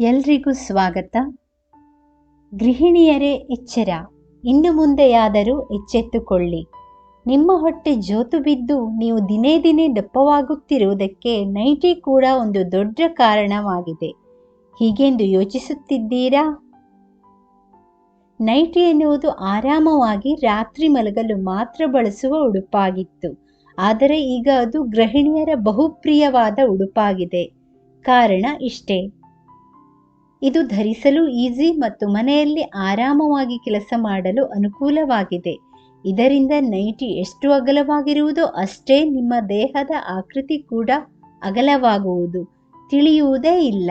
ಎಲ್ರಿಗೂ ಸ್ವಾಗತ. ಗೃಹಿಣಿಯರೇ, ಎಚ್ಚರ. ಇನ್ನು ಮುಂದೆಯಾದರೂ ಎಚ್ಚೆತ್ತುಕೊಳ್ಳಿ. ನಿಮ್ಮ ಹೊಟ್ಟೆ ಜೋತು ಬಿದ್ದು ನೀವು ದಿನೇ ದಿನೇ ದಪ್ಪವಾಗುತ್ತಿರುವುದಕ್ಕೆ ನೈಟಿ ಕೂಡ ಒಂದು ದೊಡ್ಡ ಕಾರಣವಾಗಿದೆ. ಹೀಗೆಂದು ಯೋಚಿಸುತ್ತಿದ್ದೀರಾ? ನೈಟಿ ಎನ್ನುವುದು ಆರಾಮವಾಗಿ ರಾತ್ರಿ ಮಲಗಲು ಮಾತ್ರ ಬಳಸುವ ಉಡುಪಾಗಿತ್ತು. ಆದರೆ ಈಗ ಅದು ಗೃಹಿಣಿಯರ ಬಹುಪ್ರಿಯವಾದ ಉಡುಪಾಗಿದೆ. ಕಾರಣ ಇಷ್ಟೇ. ಇದು ಧರಿಸಲು ಈಸಿ ಮತ್ತು ಮನೆಯಲ್ಲಿ ಆರಾಮವಾಗಿ ಕೆಲಸ ಮಾಡಲು ಅನುಕೂಲವಾಗಿದೆ. ಇದರಿಂದ ನೈಟಿ ಎಷ್ಟು ಅಗಲವಾಗಿರುವುದೋ ಅಷ್ಟೇ ನಿಮ್ಮ ದೇಹದ ಆಕೃತಿ ಕೂಡ ಅಗಲವಾಗುವುದು. ತಿಳಿಯುವುದೇ ಇಲ್ಲ.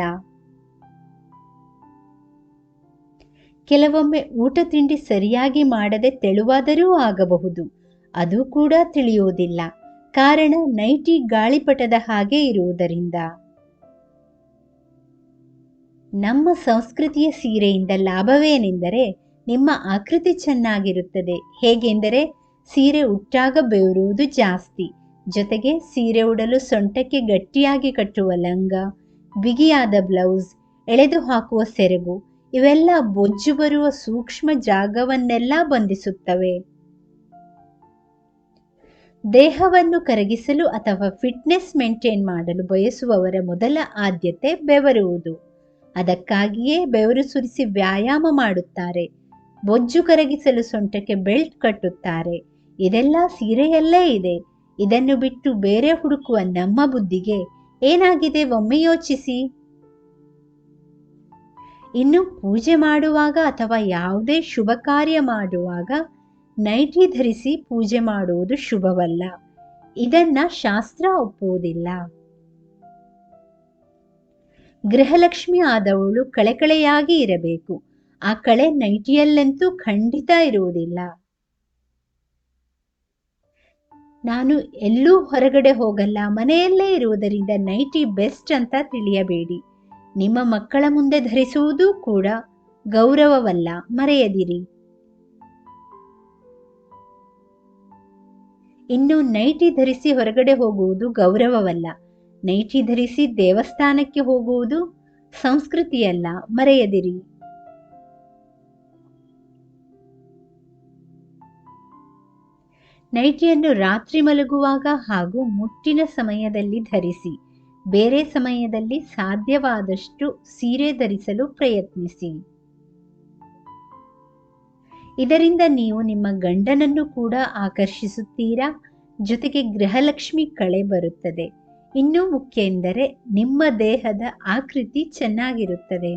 ಕೆಲವೊಮ್ಮೆ ಊಟ ತಿಂಡಿ ಸರಿಯಾಗಿ ಮಾಡದೆ ತೆಳುವಾದರೂ ಆಗಬಹುದು. ಅದು ಕೂಡ ತಿಳಿಯುವುದಿಲ್ಲ. ಕಾರಣ ನೈಟಿ ಗಾಳಿಪಟದ ಹಾಗೆ ಇರುವುದರಿಂದ. ನಮ್ಮ ಸಂಸ್ಕೃತಿಯ ಸೀರೆಯಿಂದ ಲಾಭವೇನೆಂದರೆ ನಿಮ್ಮ ಆಕೃತಿ ಚೆನ್ನಾಗಿರುತ್ತದೆ. ಹೇಗೆಂದರೆ ಸೀರೆ ಉಟ್ಟಾಗ ಬೆವರುವುದು ಜಾಸ್ತಿ. ಜೊತೆಗೆ ಸೀರೆ ಉಡಲು ಸೊಂಟಕ್ಕೆ ಗಟ್ಟಿಯಾಗಿ ಕಟ್ಟುವ ಲಂಗ, ಬಿಗಿಯಾದ ಬ್ಲೌಸ್, ಎಳೆದು ಹಾಕುವ ಸೆರಗು, ಇವೆಲ್ಲ ಬೊಜ್ಜು ಬರುವ ಸೂಕ್ಷ್ಮ ಜಾಗವನ್ನೆಲ್ಲ ಬಂಧಿಸುತ್ತವೆ. ದೇಹವನ್ನು ಕರಗಿಸಲು ಅಥವಾ ಫಿಟ್ನೆಸ್ ಮೇಂಟೈನ್ ಮಾಡಲು ಬಯಸುವವರ ಮೊದಲ ಆದ್ಯತೆ ಬೆವರುವುದು. ಅದಕ್ಕಾಗಿಯೇ ಬೆವರು ಸುರಿಸಿ ವ್ಯಾಯಾಮ ಮಾಡುತ್ತಾರೆ. ಬೊಜ್ಜು ಕರಗಿಸಲು ಸೊಂಟಕ್ಕೆ ಬೆಲ್ಟ್ ಕಟ್ಟುತ್ತಾರೆ. ಇದೆಲ್ಲ ಸೀರೆಯಲ್ಲೇ ಇದೆ. ಇದನ್ನು ಬಿಟ್ಟು ಬೇರೆ ಹುಡುಕುವ ನಮ್ಮ ಬುದ್ಧಿಗೆ ಏನಾಗಿದೆ ಒಮ್ಮೆ ಯೋಚಿಸಿ. ಇನ್ನು ಪೂಜೆ ಮಾಡುವಾಗ ಅಥವಾ ಯಾವುದೇ ಶುಭ ಕಾರ್ಯ ಮಾಡುವಾಗ ನೈಟಿ ಧರಿಸಿ ಪೂಜೆ ಮಾಡುವುದು ಶುಭವಲ್ಲ. ಇದನ್ನ ಶಾಸ್ತ್ರ ಒಪ್ಪುವುದಿಲ್ಲ. ಗೃಹಲಕ್ಷ್ಮಿ ಆದವಳು ಕಳೆಕಳೆಯಾಗಿ ಇರಬೇಕು. ಆ ಕಳೆ ನೈಟಿಯಲ್ಲಂತೂ ಖಂಡಿತ ಇರುವುದಿಲ್ಲ. ನಾನು ಎಲ್ಲೂ ಹೊರಗಡೆ ಹೋಗಲ್ಲ. ಮನೆಯಲ್ಲೇ ಇರುವುದರಿಂದ ನೈಟಿ ಬೆಸ್ಟ್ ಅಂತ ತಿಳಿಯಬೇಡಿ. ನಿಮ್ಮ ಮಕ್ಕಳ ಮುಂದೆ ಧರಿಸುವುದೂ ಕೂಡ ಗೌರವವಲ್ಲ. ಮರೆಯದಿರಿ. ಇನ್ನು ನೈಟಿ ಧರಿಸಿ ಹೊರಗಡೆ ಹೋಗುವುದು ಗೌರವವಲ್ಲ. ನೈಟಿ ಧರಿಸಿ ದೇವಸ್ಥಾನಕ್ಕೆ ಹೋಗುವುದು ಸಂಸ್ಕೃತಿಯಲ್ಲ, ಮರೆಯದಿರಿ. ನೈಟಿಯನ್ನು ರಾತ್ರಿ ಮಲಗುವಾಗ ಹಾಗೂ ಮುಟ್ಟಿನ ಸಮಯದಲ್ಲಿ ಧರಿಸಿ, ಬೇರೆ ಸಮಯದಲ್ಲಿ ಸಾಧ್ಯವಾದಷ್ಟು ಸೀರೆ ಧರಿಸಲು ಪ್ರಯತ್ನಿಸಿ. ಇದರಿಂದ ನೀವು ನಿಮ್ಮ ಗಂಡನನ್ನು ಕೂಡ ಆಕರ್ಷಿಸುತ್ತೀರಾ? ಜೊತೆಗೆ ಗೃಹಲಕ್ಷ್ಮಿ ಕಳೆ ಬರುತ್ತದೆ. ಇನ್ನೂ ಮುಖ್ಯ ಎಂದರೆ ನಿಮ್ಮ ದೇಹದ ಆಕೃತಿ ಚೆನ್ನಾಗಿರುತ್ತದೆ.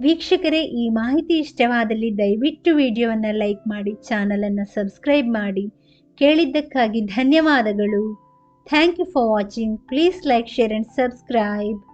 ವೀಕ್ಷಕರೇ, ಈ ಮಾಹಿತಿ ಇಷ್ಟವಾದಲ್ಲಿ ದಯವಿಟ್ಟು ವಿಡಿಯೋವನ್ನು ಲೈಕ್ ಮಾಡಿ, ಚಾನಲನ್ನು ಸಬ್ಸ್ಕ್ರೈಬ್ ಮಾಡಿ. ಕೇಳಿದ್ದಕ್ಕಾಗಿ ಧನ್ಯವಾದಗಳು. Thank you for watching. Please like, share, and subscribe.